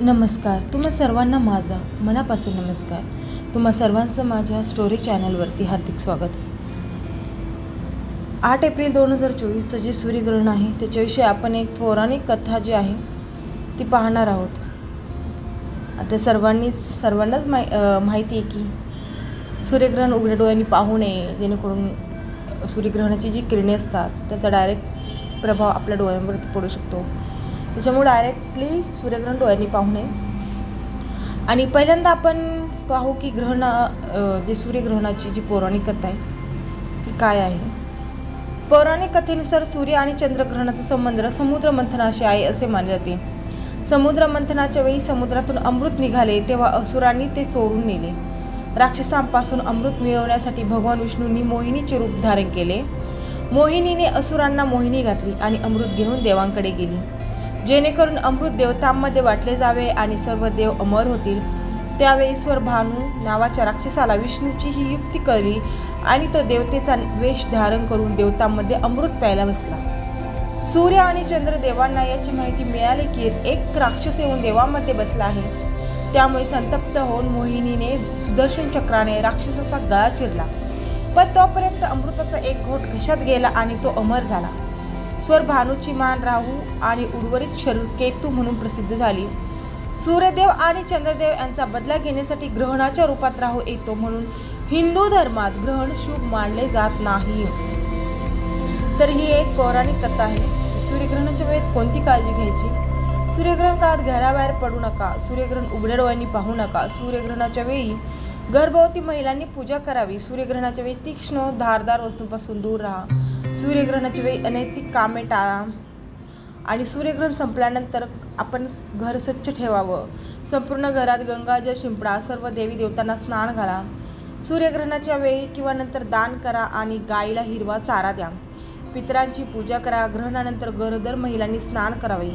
नमस्कार तुम्हा सर्वांना माझा मनापासून नमस्कार. तुम्हा सर्वांचं माझ्या स्टोरी चॅनलवरती हार्दिक स्वागत. आठ एप्रिल दोन हजार चोवीसचं जे सूर्यग्रहण आहे त्याच्याविषयी आपण एक पौराणिक कथा जी आहे ती पाहणार आहोत. आता सर्वांनीच सर्वांनाच माहि माहिती आहे की सूर्यग्रहण उघड्या डोळ्यांनी पाहू नये जेणेकरून सूर्यग्रहणाची जी किरणे असतात त्याचा डायरेक्ट प्रभाव आपल्या डोळ्यांवरती पडू शकतो. त्याच्यामुळे डायरेक्टली सूर्यग्रहण डोळ्यांनी पाहू नये. आणि पहिल्यांदा आपण पाहू की ग्रहण जे सूर्यग्रहणाची जी पौराणिक कथा आहे ती काय आहे? पौराणिक कथेनुसार सूर्य आणि चंद्रग्रहणाचा संबंध समुद्र मंथनाशी आहे असे मानले जाते. समुद्र मंथनाच्या वेळी समुद्रातून अमृत निघाले तेव्हा असुरांनी ते चोरून नेले. राक्षसांपासून अमृत मिळवण्यासाठी भगवान विष्णूंनी मोहिनीचे रूप धारण केले. मोहिनीने असुरांना मोहिनी घातली आणि अमृत घेऊन देवांकडे गेली. जेणेकरून अमृत देवतांमध्ये वाटले जावे आणि सर्व देव अमर होतील. त्यावेळी ईश्वर भानू नावाच्या राक्षसाला विष्णूची ही युक्ती कळली आणि तो देवतेचा वेश धारण करून देवतांमध्ये अमृत प्यायला बसला. सूर्य आणि चंद्र देवांना याची माहिती मिळाली की एक राक्षस येऊन देवामध्ये बसला आहे. त्यामुळे संतप्त होऊन मोहिनीने सुदर्शन चक्राने राक्षसाचा गळा चिरला. पण तोपर्यंत अमृताचा एक घोट घशात गेला आणि तो अमर झाला. स्वर भानूची मान राहू आणि उर्वरित शरीर केतू म्हणून प्रसिद्ध झाली. सूर्यदेव आणि चंद्रदेव यांचा बदला घेण्यासाठी ग्रहणाच्या रूपात राहू येतो म्हणून हिंदू धर्मात ग्रहण शुभ मानले जात नाही. तर ही एक पौराणिक कथा आहे. सूर्यग्रहणाच्या वेळेत कोणती काळजी घ्यायची? सूर्यग्रहण काळात घराबाहेर पडू नका. सूर्यग्रहण उघड्या डोळ्यांनी पाहू नका. सूर्यग्रहणाच्या वेळी गर्भवती महिलांनी पूजा करावी. सूर्यग्रहणाच्या वेळी तीक्ष्ण धारदार वस्तूंपासून दूर राहा. सूर्यग्रहणाची वेळी अनैतिक कामे टाळा. आणि सूर्यग्रहण संपल्यानंतर आपण घर स्वच्छ ठेवावं. संपूर्ण घरात गंगाजल शिंपडा सर्व देवी देवतांना स्नान घाला. सूर्यग्रहणाच्या वेळी किंवा नंतर दान करा आणि गाईला हिरवा चारा द्या. पितरांची पूजा करा. ग्रहणानंतर गरोदर महिलांनी स्नान करावे.